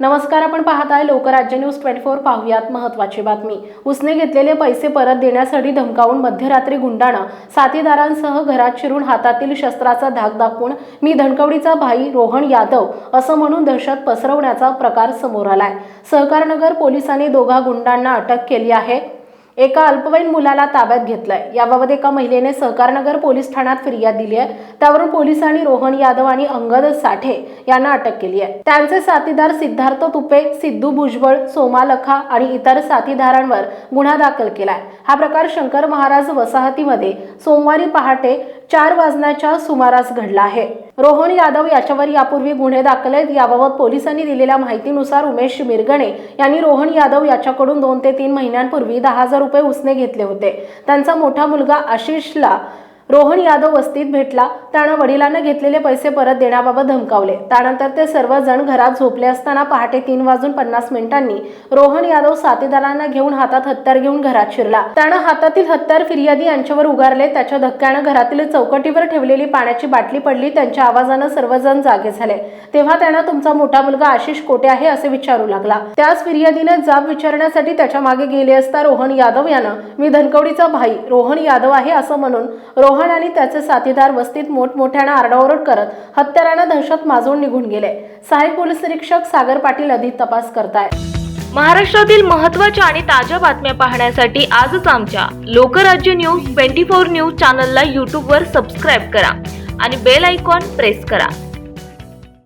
नमस्कार आपण पाहत आहे लोकराज्य न्यूज ट्वेंटी फोर. पाहुयात महत्वाची बातमी. उसने घेतलेले पैसे परत देण्यासाठी धमकावून मध्यरात्री गुंडाणं साथीदारांसह घरात शिरून हातातील शस्त्राचा धाक दाखवून मी धनकवडीचा भाई रोहन यादव असं म्हणून दहशत पसरवण्याचा प्रकार समोर आलाय. सहकारनगर पोलिसांनी दोघा गुंडांना अटक केली आहे. एका अल्पवयीन मुलाला ताब्यात घेतलंय. याबाबत एका महिलेने सहकारनगर पोलीस ठाण्यात फिर्याद दिली आहे. त्यावरून पोलिसांनी रोहन यादव आणि अंगद साठे यांना अटक केली आहे. त्यांचे साथीदार सिद्धार्थ तुपे सिद्धू भुजबळ सोमा लखा आणि इतर साथीदारांवर गुन्हा दाखल केलाय. हा प्रकार शंकर महाराज वसाहतीमध्ये सोमवारी पहाटे चार वाजण्याच्या सुमारास घडला आहे. रोहन यादव याच्यावर यापूर्वी गुन्हे दाखल आहेत याबाबत पोलिसांनी दिलेल्या माहितीनुसार उमेश मिरगणे यांनी रोहन यादव याच्याकडून दोन ते तीन महिन्यांपूर्वी दहा हजार रुपये उसने घेतले होते. त्यांचा मोठा मुलगा आशिषला रोहन यादव वस्तीत भेटला. त्यानं वडिलांना घेतलेले पैसे परत देण्याबाबत धमकावले. त्यानंतर ते सर्वजण घरात झोपले असताना पहाटे तीन वाजून पन्नास मिनिटांनी रोहन यादव साथीदारांना घेऊन हातात हत्यार घेऊन घरात शिरला. त्यानं हातातील हत्यार फिर्यादी यांच्यावर उगारले. त्याच्या धक्क्यानं घरातील चौकटीवर ठेवलेली पाण्याची बाटली पडली. त्यांच्या आवाजानं सर्वजण जागे झाले. तेव्हा त्यानं तुमचा मोठा मुलगा आशिष कोठे आहे? असे विचारू लागला. त्याच फिर्यादीने जाब विचारण्यासाठी त्याच्यामागे गेले असता रोहन यादव यानं मी धनकवडीचा भाई. रोहन यादव आहे असं म्हणून रोहन आणि त्याचे साथीदार वस्तीत मोठमोठ्यानं आरडाओरड करत हत्यारानं दहशत माजून निघून गेले. सहाय्यक पोलीस निरीक्षक सागर पाटील अधिक तपास करताय महाराष्ट्रातील महत्त्वाच्या आणि ताज्या बातम्या पाहण्यासाठी आजच आमच्या Lokrajya news twenty four news चॅनलला यूट्यूबवर सबस्क्राईब करा आणि बेल आयकॉन प्रेस करा.